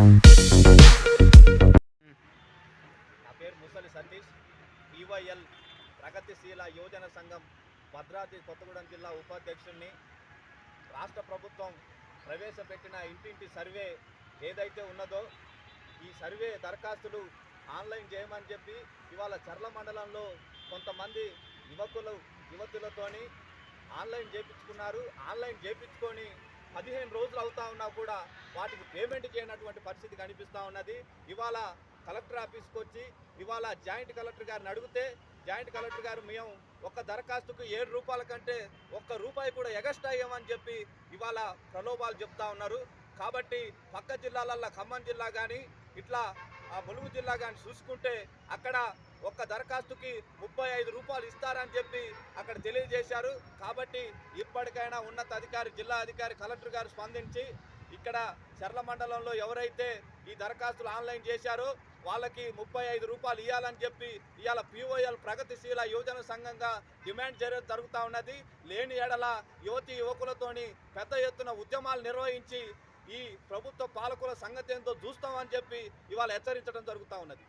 నా పేరు ముసలి సతీష్. ఈవైఎల్ ప్రగతిశీల యోజన సంఘం భద్రాద్రి కొత్తగూడెం జిల్లా ఉపాధ్యక్షుడిని రాష్ట్ర ప్రభుత్వం ప్రవేశపెట్టిన ఇంటింటి సర్వే ఏదైతే ఉన్నదో ఈ సర్వే దరఖాస్తులు ఆన్లైన్ చేయమని చెప్పి ఇవాళ చర్ల మండలంలో కొంతమంది యువకులు యువతులతోని ఆన్లైన్ చేయించుకున్నారు ఆన్లైన్ చేయించుకొని పదిహేను రోజులు అవుతా ఉన్నా కూడా వాటికి పేమెంట్ చేయనటువంటి పరిస్థితి కనిపిస్తూ ఉన్నది. ఇవాళ కలెక్టర్ ఆఫీస్కి వచ్చి ఇవాళ జాయింట్ కలెక్టర్ గారిని అడిగితే జాయింట్ కలెక్టర్ గారు మేము ఒక్క దరఖాస్తుకు ఏడు రూపాయల కంటే ఒక్క రూపాయి కూడా ఎగస్ట్రా అయ్యామని చెప్పి ఇవాళ ప్రలోభాలు చెప్తా ఉన్నారు. కాబట్టి పక్క జిల్లాలల్లో ఖమ్మం జిల్లా కానీ ఇట్లా ఆ ములుగు జిల్లా కానీ చూసుకుంటే అక్కడ ఒక్క దరఖాస్తుకి ముప్పై ఐదు రూపాయలు ఇస్తారని చెప్పి అక్కడ తెలియజేశారు. కాబట్టి ఇప్పటికైనా ఉన్నత అధికారి జిల్లా అధికారి కలెక్టర్ గారు స్పందించి ఇక్కడ చర్ల మండలంలో ఎవరైతే ఈ దరఖాస్తులు ఆన్లైన్ చేశారో వాళ్ళకి ముప్పై ఐదు రూపాయలు ఇవ్వాలని చెప్పి ఇవాళ పిఓఎల్ ప్రగతిశీల యువజన సంఘంగా డిమాండ్ జరగ జరుగుతూ ఉన్నది. లేని ఎడల యువతి యువకులతోని పెద్ద ఎత్తున ఉద్యమాలు నిర్వహించి ఈ ప్రభుత్వ పాలకుల సంగతి ఏంటో చూస్తామని చెప్పి ఇవాళ హెచ్చరించడం జరుగుతూ ఉన్నది.